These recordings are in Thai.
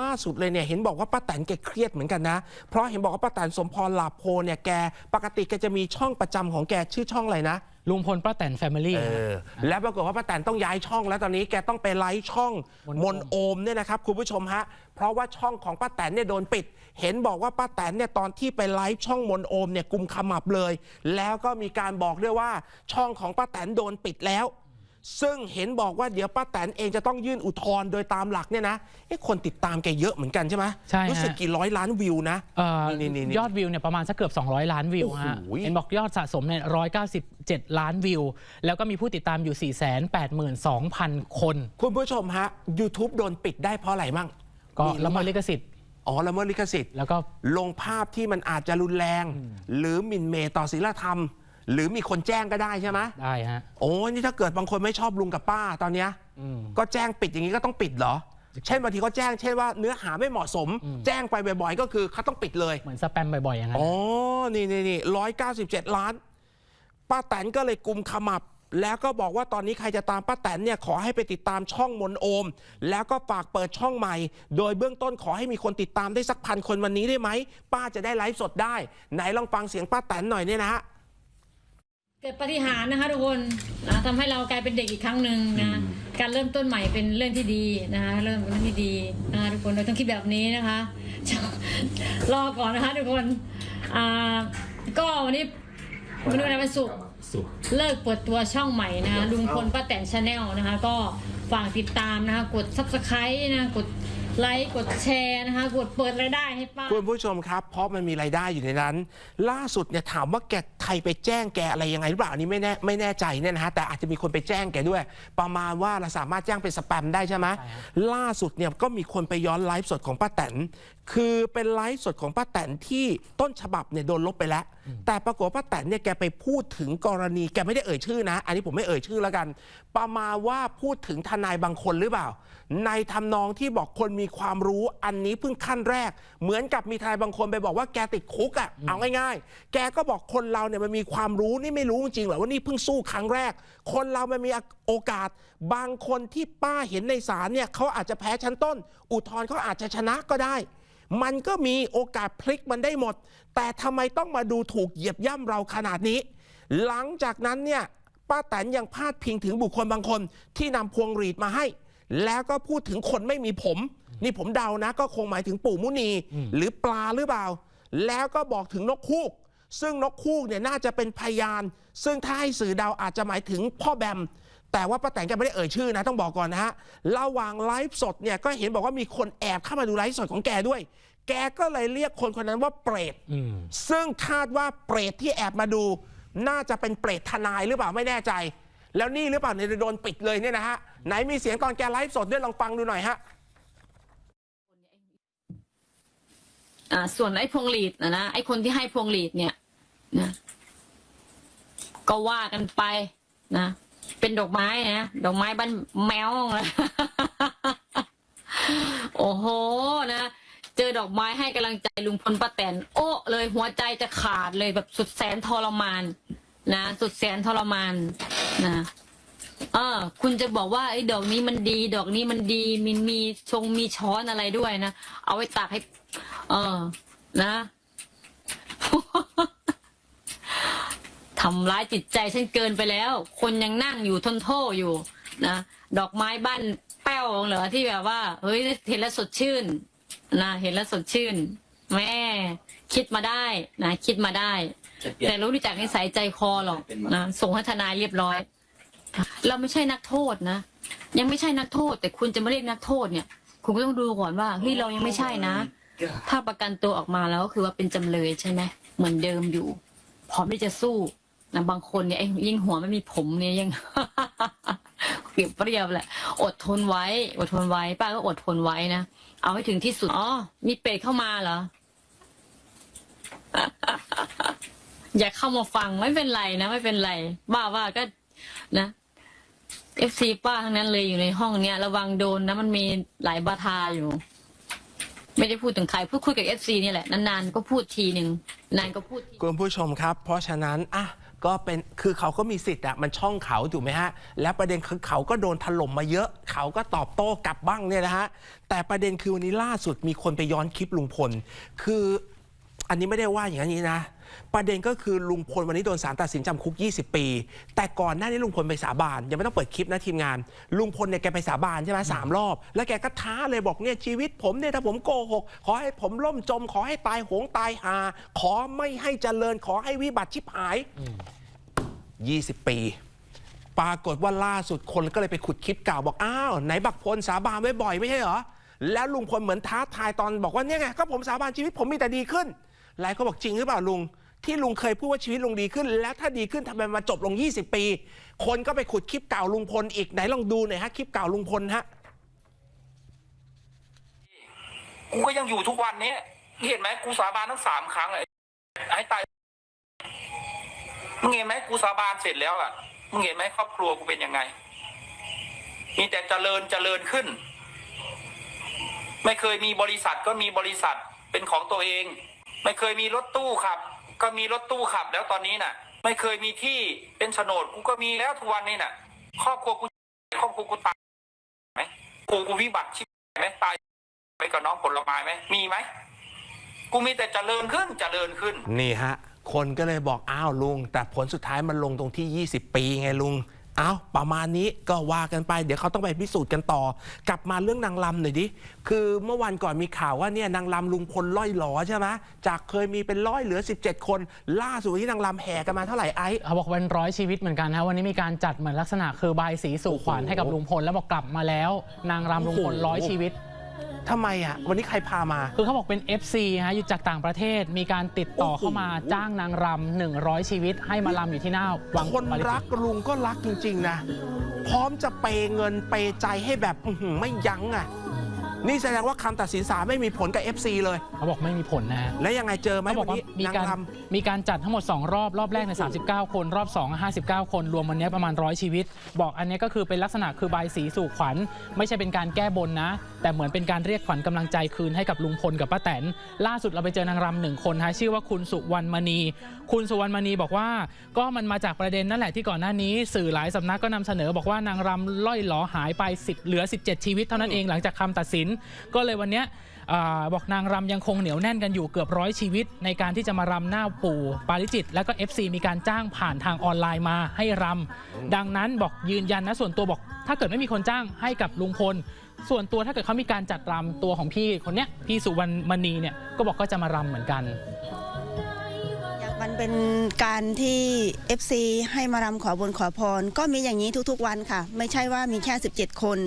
ล่าสุดเลยเนี่ยเห็นบอกว่าป้าแตนแกเครียดเหมือนกันนะ เพราะเห็นบอกว่าป้าแตนสมพรหลาโพเนี่ยแกปกติแกจะมีช่องประจำของแกชื่อช่องอะไรนะลุงพลป้าแตนแฟมิลี่เออแล้วปรากฏว่าป้าแตนต้องย้ายช่องแล้วตอนนี้แกต้องไปไลฟ์ช่องมมนนโอมเนี่ยนะครับคุณผู้ชมฮะเพราะว่าช่องของป้าแตนเนี่ยโดนปิด เห็นบอกว่าป้าแตนเนี่ยตอนที่ไปไลฟ์ช่องมนโอมเนี่ยกุมขมับเลย แล้วก็มีการบอกด้วยว่าช่องของป้าแตนโดนปิดแล้ว ซึ่งเห็นบอกว่าเดี๋ยวป้าแตนเองจะต้องยื่นอุทธรณ์โดยตามหลักเนี่ยนะเอ๊ะคนติดตามแกเยอะเหมือนกันใช่ไหมใช่ฮะ รู้สึกกี่ร้อยล้านวิวนะเอ่อนี่นี่นี่ ยอดวิวเนี่ยประมาณสักเกือบ 200 ล้านวิวฮะโอ้โห เห็นบอกยอดสะสมเนี่ย197 ล้านวิว แล้วก็มีผู้ติดตามอยู่ 482,000 คน คุณผู้ชมฮะ YouTube โดนปิดได้เพราะอะไรมั่งก็มีละเมิดลิขสิทธิ์ อ๋อละเมิดลิขสิทธิ์ แล้วก็ ลงภาพที่มันอาจจะรุนแรง หรือหมิ่นเหมต่อศีลธรรม หรือมีคนแจ้งก็ได้ใช่ไหมได้ฮะ โอ้นี่ถ้าเกิดบางคนไม่ชอบลุงกับป้าตอนเนี้ยอืม ก็แจ้งปิดอย่างนี้ก็ต้องปิดเหรอ เช่นบางทีเขาแจ้งเช่นว่าเนื้อหาไม่เหมาะสมแจ้งไปบ่อยๆ ก็คือเขาต้องปิดเลย เหมือนสแปมบ่อยๆอย่างนั้น อ๋อ นี่นี่นี่ร้อยเก้าสิบเจ็ดล้าน ป้าแตนก็เลยกุมขมับ แล้วก็บอกว่าตอนนี้ใครจะตามป้าแตนเนี่ยขอให้ไปติดตามช่องมนโอม แล้วก็ฝากเปิดช่องใหม่ โดยเบื้องต้นขอให้มีคนติดตามได้สักพันคนวันนี้ได้ไหม ป้าจะได้ไลฟ์สดได้ ไหนลองฟังเสียงป้าแตนหน่อยเนี่ยนะฮะ เกิดปาฏิหารย์นะคะทุกคนนะทำให้เรากลายเป็นเด็กอีกครั้งหนึ่งนะการเริ่มต้นใหม่เป็นเรื่องที่ดีนะคะเริ่มเป็นเรื่องที่ดีนะคะทุกคนเราต้องคิดแบบนี้นะคะรอก่อนนะคะทุกคนอ่าก็วันนี้วันนี้วันวันศุกร์เลิกเปิดตัวช่องใหม่นะคะลุงพลป้าแตนชาแนลนะคะ ก็ฝากติดตามนะคะกดซับสไครต์นะกด ไลค์กดแชร์นะคะ กดเปิดรายได้ให้ป้า คุณผู้ชมครับ เพราะมันมีรายได้อยู่ในนั้น ล่าสุดเนี่ยถามว่าแกใครไปแจ้งแกอะไรยังไงหรือเปล่าอันนี้ไม่แน่ไม่แน่ใจเนี่ยนะฮะแต่อาจจะมีคนไปแจ้งแกด้วย ประมาณว่าเราสามารถแจ้งเป็นสแปมได้ใช่ไหมล่าสุดเนี่ยก็มีคนไปย้อนไลฟ์สดของป้าแตนคือเป็นไลฟ์สดของป้าแตนที่ต้นฉบับเนี่ยโดนลบไปแล้ว แต่ปรากฏว่าป้าแตนเนี่ยแกไปพูดถึงกรณีแกไม่ได้เอ่ยชื่อนะ อันนี้ผมไม่เอ่ยชื่อแล้วกัน ประมาณว่าพูดถึงทนายบางคนหรือเปล่า ในทำนองที่บอกคนมีความรู้อันนี้เพิ่งขั้นแรก เหมือนกับมีทนายบางคนไปบอกว่าแกติดคุกอะ่ะเอาง่ายๆ แกก็บอกคนเราเนี่ยมันมีความรู้นี่ไม่รู้จริงๆเหรอว่านี่เพิ่งสู้ครั้งแรก คนเรามันมีโอกาส บางคนที่ป้าเห็นในศาลเนี่ยเขาอาจจะแพ้ชั้นต้น อุทธรณ์เขาอาจจะชนะก็ได้ มันก็มีโอกาสพลิกมันได้หมด แต่ทำไมต้องมาดูถูกเหยียบย่ำเราขนาดนี้ หลังจากนั้นเนี่ยป้าแตนยังพาดพิงถึงบุคคลบางคน ที่นำพวงหรีดมาให้ แล้วก็พูดถึงคนไม่มีผม นี่ผมเดานะ ก็คงหมายถึงปู่มุนี หรือปลาหรือเปล่า แล้วก็บอกถึงนกคูก ซึ่งนกคูกเนี่ยน่าจะเป็นพยาน ซึ่งถ้าให้สื่อเดาอาจจะหมายถึงพ่อแบม แต่ว่าป้าแตนแกไม่ได้เอ่ยชื่อนะต้องบอกก่อนนะฮะระหว่างไลฟ์สดเนี่ยก็เห็นบอกว่ามีคนแอบเข้ามาดูไลฟ์สดของแกด้วย แกก็เลยเรียกคนคนนั้นว่าเปรตอืมซึ่งคาดว่าเปรตที่แอบมาดู น่าจะเป็นเปรตทนายหรือเปล่าไม่แน่ใจ แล้วนี่หรือเปล่าเนี่ยโดนปิดเลยเนี่ยนะฮะไหนมีเสียงตอนแกไลฟ์สดด้วยลองฟังดูหน่อยฮะอ่าส่วนไอ้พวงหลีดนะนะไอ้คนที่ให้พวงหลีดเนี่ยนะก็ว่ากันไปนะ เป็นดอกไม้นะ ดอกไม้บ้านแมวนะโอ้โหนะเจอดอกไม้ให้กำลังใจลุงพลป้าแตน โอ้เลยหัวใจจะขาดเลยแบบสุดแสนทรมาน นะ สุดแสนทรมานนะเออคุณจะบอกว่าไอ้ดอกนี้มันดี ดอกนี้มันดีมีมีชงมีช้อนอะไรด้วยนะ เอาไว้ตักให้ เออนะ ทำร้ายจิตใจฉันเกินไปแล้ว คนยังนั่งอยู่ทนโทษอยู่นะดอกไม้บ้านแป้วเหรอที่แบบว่า เฮ้ยเห็นแล้วสดชื่นนะเห็นแล้วสดชื่น แม่ คิดมาได้นะคิดมาได้ แต่รู้จักนิสัยใจคอหรอกนะส่งให้ทนายเรียบร้อย เราไม่ใช่นักโทษนะยังไม่ใช่นักโทษ แต่คุณจะมาเรียกนักโทษเนี่ย คุณก็ต้องดูก่อนว่าเฮ้ยเรายังไม่ใช่นะ ถ้าประกันตัวออกมาแล้วก็คือว่าเป็นจำเลยใช่ไหมเหมือนเดิมอยู่พร้อมที่จะสู้ นะบางคนเนี่ยไอ้ยิ่งหัวไม่มีผมเนี่ยยังเก็บเรียบแหละ อดทนไว้ อดทนไว้ ป้าก็อดทนไว้นะ เอาให้ถึงที่สุด อ๋อ มีเป็ดเข้ามาเหรอ อย่าเข้ามาฟังไม่เป็นไรนะ ไม่เป็นไร บ้าว่าก็นะเอฟซีป้าทั้งนั้นเลยอยู่ในห้องเนี้ยระวังโดนนะ มันมีหลายบาทาอยู่ ไม่ได้พูดถึงใครพูดคุยกับเอฟซีนี่แหละ นานๆก็พูดทีหนึ่งนานก็พูดทีคุณผู้ชมครับ เพราะฉะนั้นอะ ก็เป็นคือเขาก็มีสิทธิ์อะมันช่องเขาถูกไหมฮะ แล้วประเด็นคือเขาก็โดนถล่มมาเยอะ เขาก็ตอบโต้กลับบ้างเนี่ยนะฮะแต่ประเด็นคือวันนี้ล่าสุดมีคนไปย้อนคลิปลุงพล คือ อันนี้ไม่ได้ว่าอย่างนี้นะ ประเด็นก็คือลุงพลวันนี้โดนศาลตัดสินจำคุก 20 ปี แต่ก่อนหน้านี้ลุงพลไปสาบานยังไม่ต้องเปิดคลิปนะทีมงาน ลุงพลเนี่ยแกไปสาบานใช่ไหมสามรอบ แล้วแกก็ท้าเลยบอกเนี่ยชีวิตผมเนี่ยถ้าผมโกหก ขอให้ผมล่มจม ขอให้ตายโหงตายหา ขอไม่ให้เจริญ ขอให้วิบัติชิบหาย 20 ปี ปรากฏว่าล่าสุดคนก็เลยไปขุดคลิปเก่าบอกอ้าวไหนบักพลสาบานไว้บ่อยไม่ใช่เหรอแล้วลุงพลเหมือนท้าทายตอนบอกว่าเนี่ยไงก็ผมสาบานชีวิตผมมีแต่ดีขึ้น หลายคนบอกจริงหรือเปล่าลุง ที่ลุงเคยพูดว่าชีวิตลุงดีขึ้น แล้วถ้าดีขึ้นทำไมมาจบลง 20 ปี คนก็ไปขุดคลิปเก่าลุงพลอีกไหนลองดูหน่อยฮะคลิปเก่าลุงพลฮะกูก็ยังอยู่ทุกวันนี้เห็นไหมกูสาบานทั้งสามครั้งเลยให้ตายมึงเห็นไหมกูสาบานเสร็จแล้วอะมึงเห็นไหมครอบครัวกูเป็นยังไง มีแต่เจริญเจริญขึ้น ไม่เคยมีบริษัทก็มีบริษัทเป็นของตัวเอง ไม่เคยมีรถตู้ขับ ก็มีรถตู้ขับแล้วตอนนี้น่ะ ไม่เคยมีที่เป็นโฉนดกูก็มีแล้วทุกวันนี้น่ะ ครอบครัวกูครอบครัวกูตายไหมกูกูวิบัติชีวิตไหมตายไปกับน้องผลไม้ไหมมีไหมกูมีแต่เจริญขึ้นเจริญขึ้น นี่ฮะ คนก็เลยบอกอ้าวลุง แต่ผลสุดท้ายมันลงตรงที่ 20 ปีไงลุง เอาประมาณนี้ก็ว่ากันไป เดี๋ยวเขาต้องไปพิสูจน์กันต่อ กลับมาเรื่องนางลำหน่อยดิ คือเมื่อวันก่อนมีข่าวว่าเนี่ยนางลำลุงพลล่อยหลอใช่ไหมจากเคยมีเป็นร้อยเหลือ 17 คน ล่าสุดที่นางลำแห่กันมาเท่าไหร่ไอ้เขาบอกเป็นร้อยชีวิตเหมือนกันนะวันนี้มีการจัดเหมือนลักษณะคือใบสีสู่ขวัญให้กับลุงพลแล้วบอกกลับมาแล้ว นางรำลุงพลร้อยชีวิต ทำไมอะ วันนี้ใครพามา คือเขาบอกเป็น FC ฮะอยู่จากต่างประเทศมีการติดต่อเข้ามาโอ้โหจ้างนางรำ100 ชีวิต ให้มารำอยู่ที่หน้าวังคนปาริจิรัตกลุงก็รักจริง ๆ นะ พร้อมจะเปย์เงินเปย์ใจให้แบบอื้อหือไม่ยั้งอะ นี่แสดงว่าคำตัดสินศาลไม่มีผลกับ FC เลย เขาบอกไม่มีผลนะฮะ แล้วยังไงเจอไหมเขาบวัอนกว่านี้มีนางการรมีการจัดทั้งหมด 2 รอบ รอบแรกในย39 คน รอบ 2 59 คน รวมวันนี้ประมาณร้อยชีวิต บอกอันนี้ก็คือเป็นลักษณะคือใบายสีสู่ขวัญ ไม่ใช่เป็นการแก้บนนะ แต่เหมือนเป็นการเรียกขวัญกำลังใจคืนให้กับลุงพลกับป้าแตน ล่าสุดเราไปเจอนางรำหนึ่งคนฮะชื่อว่าคุณสุวรรณมณี คุณสุวรรณมณีบอกว่า ก็มันมาจากประเด็นนั่นแหละที่ก่อนหน้านี้ สื่อหลายสำนักก็นำเสนอบอกว่านางรำล่อยหลอหายไป10เหลือ 17 ชีวิตเท่านั้นเองหลังจากคำตัดสิน ก็เลยวันเนี้ยอาบอกนางรำยังคงเหนียวแน่นกันอยู่เกือบร้อยชีวิต ในการที่จะมารำหน้าปู่ปาริจิต แล้วก็ FC มีการจ้างผ่านทางออนไลน์มาให้รำดังนั้นบอกยืนยันนะส่วนตัวบอก ถ้าเกิดไม่มีคนจ้างให้กับลุงพล ส่วนตัวถ้าเกิดเขามีการจัดรำตัวของพี่คนเนี้ยพี่สุวรรณมณีเนี่ยก็บอกก็จะมารำเหมือนกันอยากมันเป็นการที่ FC ให้มารำขอบนขอพร ก็มีอย่างนี้ทุกๆวันค่ะ ไม่ใช่ว่ามีแค่ 17 คน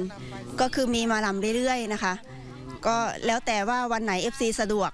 ก็คือมีมารำเรื่อยๆนะคะ ก็แล้วแต่ว่าวันไหน FC สะดวก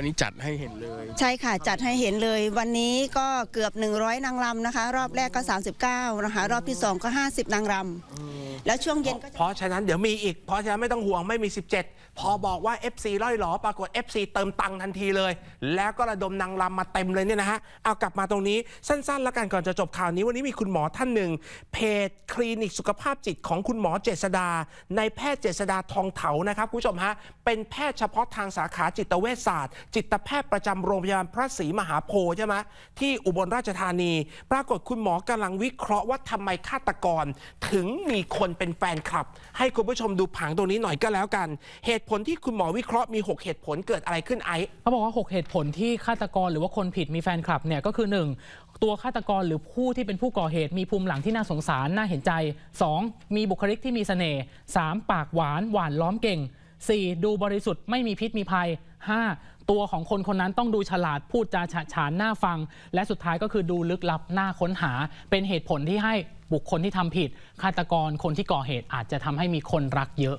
วันนี้จัดให้เห็นเลย ใช่ค่ะจัดให้เห็นเลย วันนี้ก็เกือบ 100 นางรำนะคะ รอบแรกก็ 39นะคะรอบที่ 2 ก็ 50 นางรำแล้วช่วงเย็นก็จะำเพราะฉะนั้นเดี๋ยวมีอีก เพราะฉะนั้นไม่ต้องห่วงไม่มี 17 พอบอกว่า FC ล่อยหลอปรากฏ FC เติมตังค์ทันทีเลย แล้วก็ระดมนางรำมาเต็มเลยเนี่ยนะฮะเอากลับมาตรงนี้สั้นๆ แล้วกันก่อนจะจบข่าวนี้วันนี้มีคุณหมอท่านหนึ่งเพจคลินิกสุขภาพจิตของคุณหมอเจษดา ในแพทย์เจษดาทองเถานะครับคุณผู้ชมฮะเป็นแพทย์เฉพาะทางสาขาจิตเวชศาสตร์จิตแพทย์ประจำโรงพยาบาลพระศรีมหาโพธิ์ใช่ไหมที่อุบลราชธานี ปรากฏคุณหมอกำลังวิเคราะห์ว่าทำไมฆาตกร ถึงมีคนเป็นแฟนคลับ ให้คุณผู้ชมดูผังตรงนี้หน่อยก็แล้วกัน เหตุผลที่คุณหมอวิเคราะห์มี 6 เหตุผลเกิดอะไรขึ้นไอซ์เขาบอกว่า 6 เหตุผลที่ฆาตกรหรือว่าคนผิดมีแฟนคลับเนี่ยก็คือ 1. ตัวฆาตกรหรือผู้ที่เป็นผู้ก่อเหตุมีภูมิหลังที่น่าสงสารน่าเห็นใจ 2. มีบุคลิกที่มีเสน่ห์ 3. ปากหวานหวานล้อมเก่ง 4. ดูบริสุทธิ์ไม่มีพิษมีภัย 5. ตัวของคนคนนั้นต้องดูฉลาดพูดจาฉะฉานน่าฟัง และสุดท้ายก็คือดูลึกลับน่าค้นหา เป็นเหตุผลที่ให้บุคคลที่ทำผิดฆาตกรคนที่ก่อเหตุอาจจะทำให้มีคนรักเยอะ